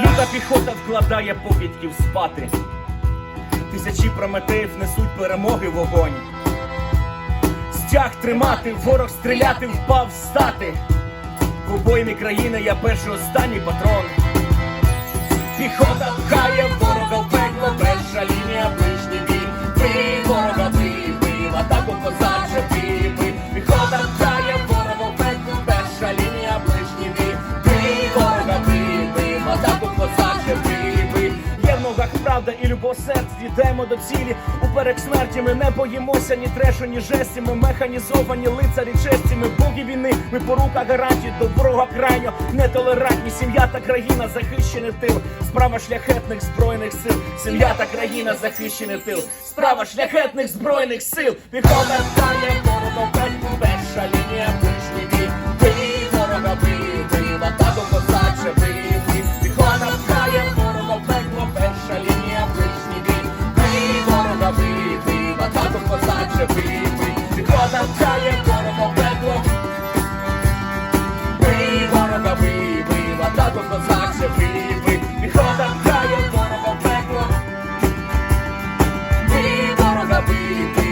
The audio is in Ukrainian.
Люта піхота вкладає покидьків спати. Тисячі прометеїв несуть перемоги вогонь. Стяг тримати, ворог стріляти, впав встати. В обоймі країни я перший останній патрон. Піхота пхає правда і любов серць, йдемо до цілі. Уперек смерті ми не боїмося ні трешу, ні жесті. Ми механізовані лицарі честі. Ми боги війни, ми порука гарантії до ворога крайньо нетолерантні. Сім'я та країна захищений тил. Справа шляхетних збройних сил. Сім'я та країна захищений тил. Справа шляхетних збройних сил. Піхота стає gonna be.